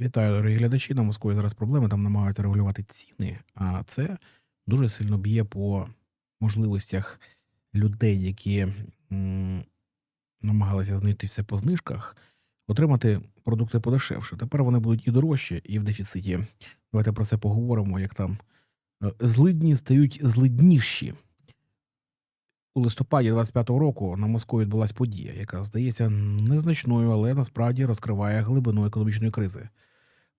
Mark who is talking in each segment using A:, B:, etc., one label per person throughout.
A: Вітаю, дорогі глядачі. На Москві зараз проблеми, там намагаються регулювати ціни, а це дуже сильно б'є по можливостях людей, які намагалися знайти все по знижках, отримати продукти подешевше. Тепер вони будуть і дорожчі, і в дефіциті. Давайте про це поговоримо, як там е, злидні стають злидніші. У листопаді 25-го року на Москві відбулася подія, яка здається незначною, але насправді розкриває глибину економічної кризи.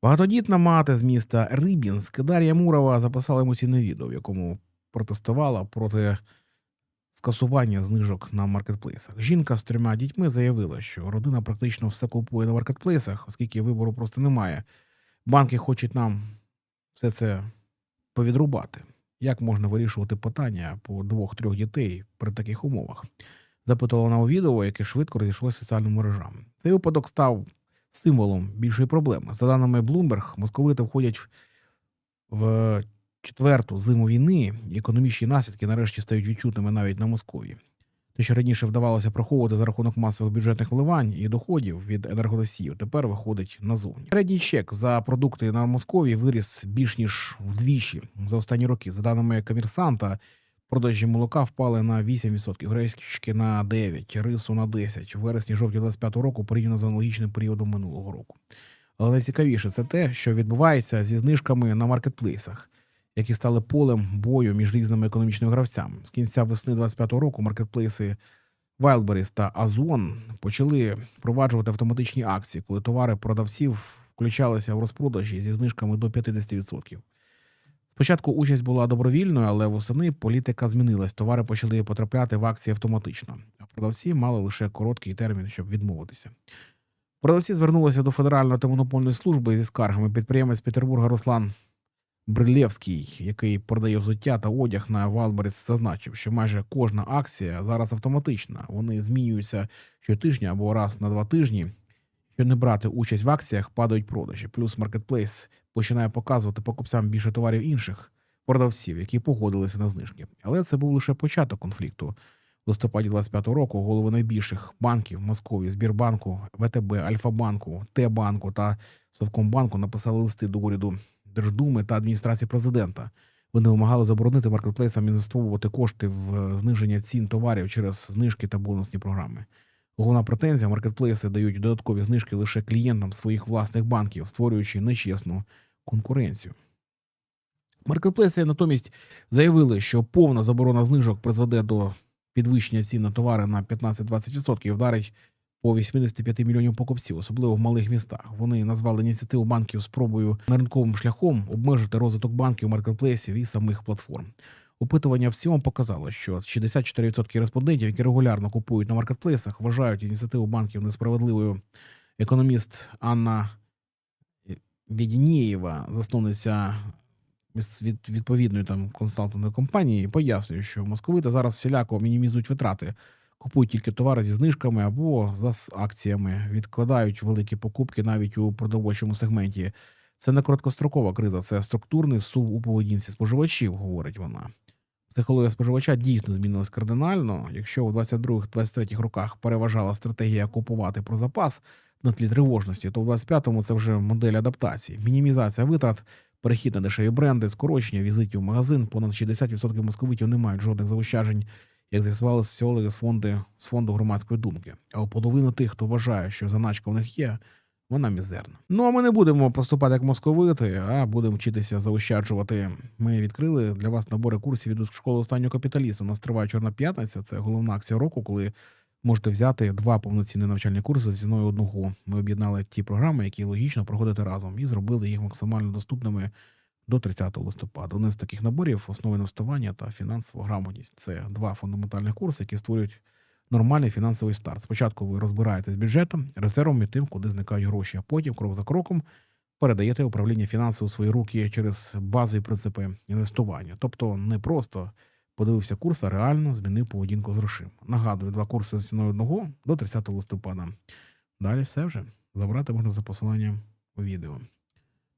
A: Багатодітна мати з міста Рибінськ Дар'я Мурова записала емоційне відео, в якому протестувала проти скасування знижок на маркетплейсах. Жінка з трьома дітьми заявила, що родина практично все купує на маркетплейсах, оскільки вибору просто немає. Банки хочуть нам все це повідрубати. Як можна вирішувати питання по двох-трьох дітей при таких умовах? Запитувала вона у відео, яке швидко розійшлося соціальним мережам. Цей випадок став символом більшої проблеми. За даними Bloomberg, московити входять в четверту зиму війни, і економічні наслідки нарешті стають відчутними навіть на Москові. Те, що раніше вдавалося приховувати за рахунок масових бюджетних вливань і доходів від енергоносіїв, тепер виходить назовні. Середній чек за продукти на Москові виріс більш ніж вдвічі за останні роки. За даними комерсанта, продажі молока впали на 8%, гречки на 9%, рису на 10% в вересні жовтні 25 року порівняно з аналогічним періодом минулого року. Але найцікавіше це те, що відбувається зі знижками на маркетплейсах, які стали полем бою між різними економічними гравцями. З кінця весни 25 року маркетплейси Wildberries та Озон почали впроваджувати автоматичні акції, коли товари продавців включалися в розпродажі зі знижками до 50%. Спочатку участь була добровільною, але восени політика змінилась. Товари почали потрапляти в акції автоматично, продавці мали лише короткий термін, щоб відмовитися. Продавці звернулися до Федеральної антимонопольної служби зі скаргами. Підприємець Петербурга Руслан Брилєвський, який продає взуття та одяг на Валберіс, зазначив, що майже кожна акція зараз автоматична. Вони змінюються щотижня або раз на два тижні. Щоб не брати участь в акціях, падають продажі. Плюс маркетплейс починає показувати покупцям більше товарів інших продавців, які погодилися на знижки. Але це був лише початок конфлікту. В листопаді 25-го року голови найбільших банків Московії, Збірбанку, ВТБ, Альфа-банку, Т-банку та Совкомбанку написали листи до уряду Держдуми та адміністрації президента. Вони вимагали заборонити маркетплейсам інвестовувати кошти в зниження цін товарів через знижки та бонусні програми. Головна претензія маркетплейси дають додаткові знижки лише клієнтам своїх власних банків, створюючи нечесну конкуренцію. Маркетплейси натомість заявили, що повна заборона знижок призведе до підвищення цін на товари на 15-20% і вдарить по 85 мільйонів покупців, особливо в малих містах. Вони назвали ініціативу банків спробою на ринковим шляхом обмежити розвиток банків, маркетплейсів і самих платформ. Опитування в цілому показало, що 64% респондентів, які регулярно купують на маркетплейсах, вважають ініціативу банків несправедливою. Економіст Анна Відінієва, засновниця від відповідної там консалтингової компанії, пояснює, що московити зараз всіляко мінімізують витрати, купують тільки товари зі знижками або за акціями, відкладають великі покупки навіть у продовольчому сегменті. Це не короткострокова криза, це структурний сув у поведінці споживачів, говорить вона. Психологія споживача дійсно змінилась кардинально. Якщо у 22-23 роках переважала стратегія купувати про запас на тлі тривожності, то в 25-му це вже модель адаптації, мінімізація витрат, перехід на дешеві бренди, скорочення візитів в магазин. Понад 60% московитів не мають жодних заощаджень, як з'ясували соціологи з фонду, з фонду громадської думки. А у половини тих, хто вважає, що заначка в них є, вона мізерна. Ну а ми не будемо поступати як московити, а будемо вчитися заощаджувати. Ми відкрили для вас набори курсів від школи останнього капіталіста. У нас триває Чорна п'ятниця. Це головна акція року, коли можете взяти два повноцінні навчальні курси з ціною одного. Ми об'єднали ті програми, які логічно проходити разом, і зробили їх максимально доступними до 30 листопада. Один з таких наборів основи інвестування та фінансова грамотність. Це два фундаментальних курси, які створюють нормальний фінансовий старт. Спочатку ви розбираєтесь з бюджетом, резервом і тим, куди зникають гроші, а потім, крок за кроком, передаєте управління фінансів у свої руки через базові принципи інвестування. Тобто не просто подивився курс, а реально змінив поведінку з грошима. Нагадую, два курси з ціною одного до 30 листопада. Далі все вже. Забрати можна за посиланням у відео.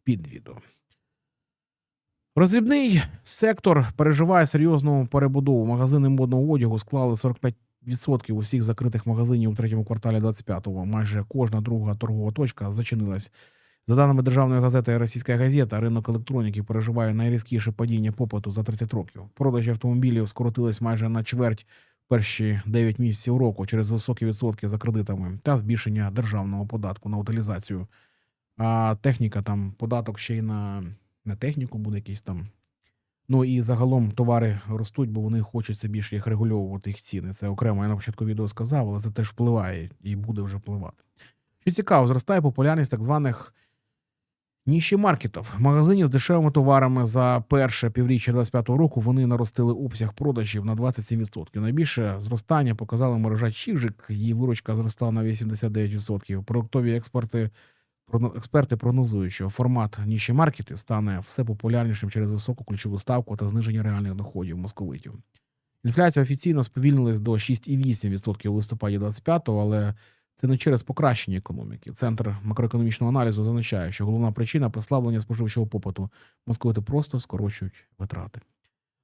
A: Під відео. Роздрібний сектор переживає серйозну перебудову. Магазини модного одягу склали 45% усіх закритих магазинів у третьому кварталі 25-го. Майже кожна друга торгова точка зачинилась. За даними державної газети Російська газета, ринок електроніки переживає найрізкіше падіння попиту за 30 років. Продажі автомобілів скоротились майже на чверть перші 9 місяців року через високі відсотки за кредитами та збільшення державного податку на утилізацію. А техніка там податок ще й на, на техніку буде якийсь там. Ну і загалом товари ростуть, бо вони хочуть все більше їх регульовувати їх ціни. Це окремо я на початку відео сказав, але це теж впливає і буде вже впливати. Що цікаво, зростає популярність так званих ніші маркетів, магазинів з дешевими товарами за перше півріччя 25-го року вони наростили обсяг продажів на 27%. Найбільше зростання показала мережа Чижик. Її виручка зросла на 89%. Продуктові експорти експерти прогнозують, що формат ніші маркетів стане все популярнішим через високу ключову ставку та зниження реальних доходів московитів. Інфляція офіційно сповільнилась до 6,8% у листопаді 25-го, але це не через покращення економіки. Центр макроекономічного аналізу зазначає, що головна причина послаблення споживчого попиту. Московити просто скорочують витрати.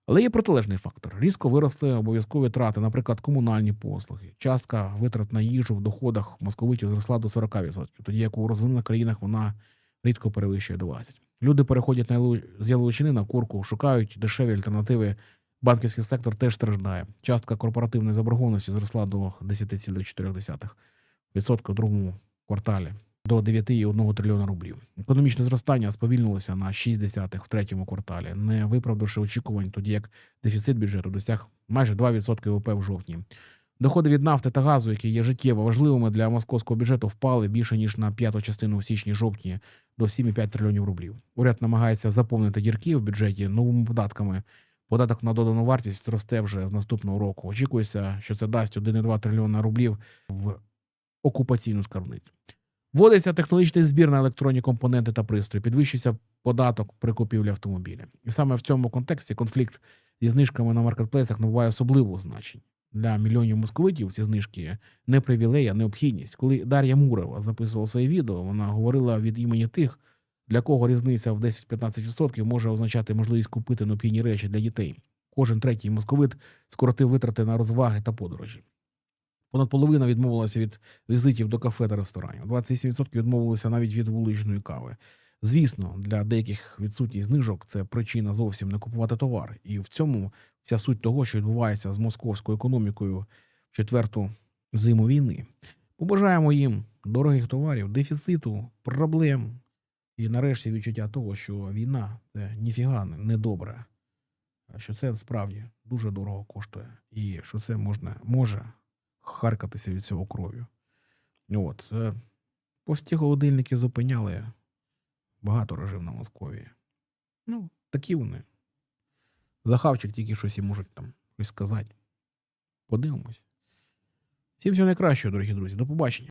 A: Але є протилежний фактор. Різко виросли обов'язкові трати, наприклад, комунальні послуги. Частка витрат на їжу в доходах московитів зросла до 40%, тоді як у розвинених країнах вона рідко перевищує 20%. Люди переходять на з яловичини на курку, шукають дешеві альтернативи. Банківський сектор теж страждає. Частка корпоративної заборгованості зросла до 10,4% у другому кварталі до 9,1 трильйона рублів. Економічне зростання сповільнилося на 6,6 в третьому кварталі, не виправдавши очікувань, тоді як дефіцит бюджету досяг майже 2% ВВП в жовтні. Доходи від нафти та газу, які є життєво важливими для московського бюджету, впали більше ніж на п'яту частину в січні-жовтні до 7,5 трильйонів рублів. Уряд намагається заповнити дірки в бюджеті новими податками. Податок на додану вартість росте вже з наступного року. Очікується, що це дасть 1,2 трильйона рублів в окупаційну скарбницю. Вводиться технологічний збір на електронні компоненти та пристрої, підвищується податок при купівлі автомобіля. І саме в цьому контексті конфлікт зі знижками на маркетплейсах набуває особливого значення. Для мільйонів московитів ці знижки не привілей, а необхідність. Коли Дар'я Мурева записувала своє відео, вона говорила від імені тих, для кого різниця в 10-15% може означати можливість купити необхідні речі для дітей. Кожен третій московит скоротив витрати на розваги та подорожі. Понад половина відмовилася від візитів до кафе та ресторанів. 28% відмовилися навіть від вуличної кави. Звісно, для деяких відсутність знижок це причина зовсім не купувати товар. І в цьому вся суть того, що відбувається з московською економікою в четверту зиму війни. Побажаємо їм дорогих товарів, дефіциту, проблем і нарешті відчуття того, що війна це ніфіга не- добре, що це справді дуже дорого коштує, і що це можна може харкатися від цього кров'ю. От. е, Пості холодильники зупиняли багато режим на Московії. Ну, такі вони. Захавчик тільки щось і можуть там щось сказати. Подивимось. Всім всього найкращого, дорогі друзі. До побачення.